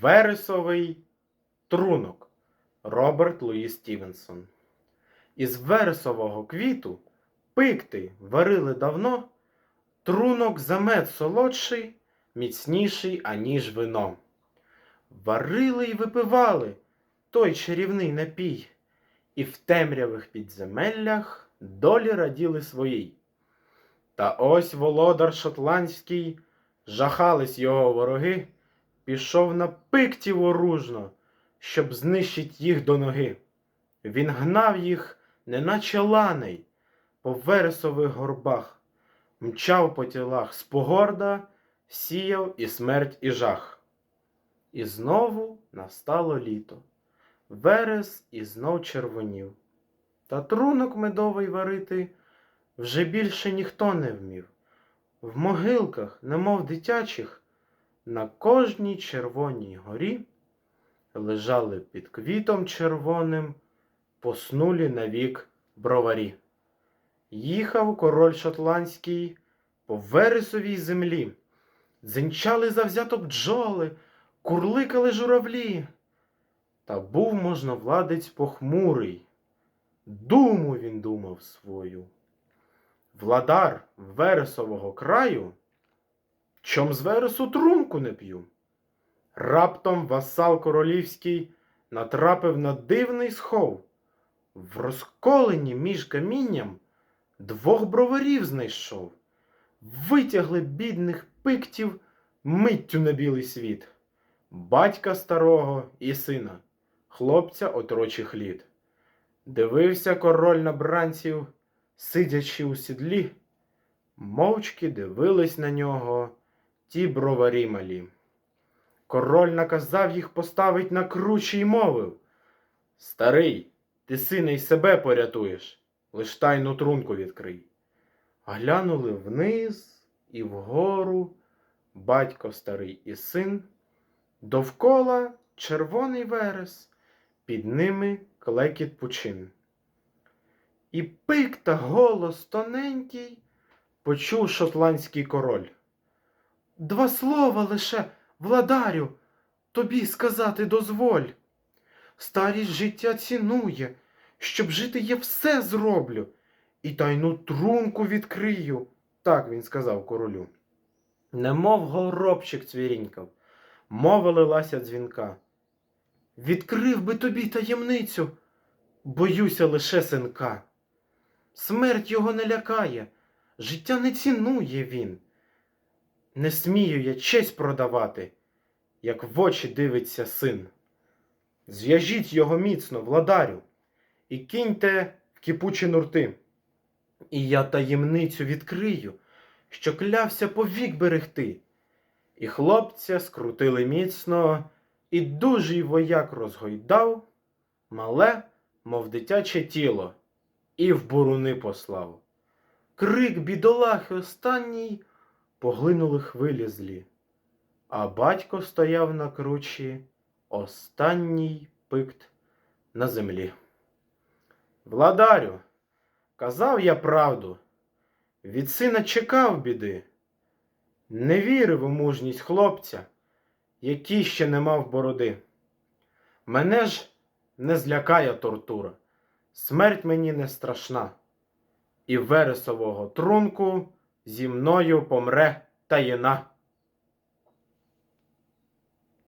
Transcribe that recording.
Вересовий трунок Роберт Луї Стівенсон. Із вересового квіту пикти варили давно, трунок за мед солодший, міцніший, аніж вино. Варили й випивали той чарівний напій, і в темрявих підземеллях долі раділи своїй. Та ось володар шотландський, жахались його вороги, пішов на пиктів оружно, щоб знищить їх до ноги. Він гнав їх, неначе ланей, по вересових горбах, мчав по тілах спогорда, сіяв і смерть, і жах. І знову настало літо. Верес і знов червонів. Та трунок медовий варити вже більше ніхто не вмів. В могилках, немов дитячих, на кожній червоній горі лежали під квітом червоним, поснулі навік броварі. Їхав король шотландський по вересовій землі, дзенчали завзято бджоли, курликали журавлі. Та був можновладець похмурий, думу він думав свою. Владар вересового краю, чом з вересу трунку не п'ю. Раптом васал королівський натрапив на дивний схов. В розколені між камінням двох броварів знайшов. Витягли бідних пиктів миттю на білий світ, батька старого і сина, хлопця отрочих літ. Дивився король на бранців, сидячи у сідлі, мовчки дивились на нього ті броварі малі. Король наказав їх поставить на кручі й мовив Старий, ти сина й себе порятуєш, лиш тайну трунку відкрий. Глянули вниз і вгору батько старий і син, довкола червоний верес, під ними клекіт пучин. І пик та голос тоненький почув шотландський король. Два слова лише, владарю, тобі сказати дозволь. Старість життя цінує, щоб жити я все зроблю, і тайну трунку відкрию, так він сказав королю. Немов горобчик цвірінькав, мова лилася дзвінка. Відкрив би тобі таємницю, боюся лише синка. Смерть його не лякає, життя не цінує він. Не смію я честь продавати, як в очі дивиться син. Зв'яжіть його міцно, владарю, і киньте в кипучі нурти. І я таємницю відкрию, що клявся повік берегти. І хлопця скрутили міцно, і дужий вояк розгойдав, мале, мов дитяче тіло, і в буруни послав. Крик бідолахи останній поглинули хвилі злі, а батько стояв на кручі, останній пикт на землі. Владарю, казав я правду, від сина чекав біди, не вірив у мужність хлопця, який ще не мав бороди. Мене ж не злякає тортура, смерть мені не страшна, і вересового трунку зі мною помре таїна.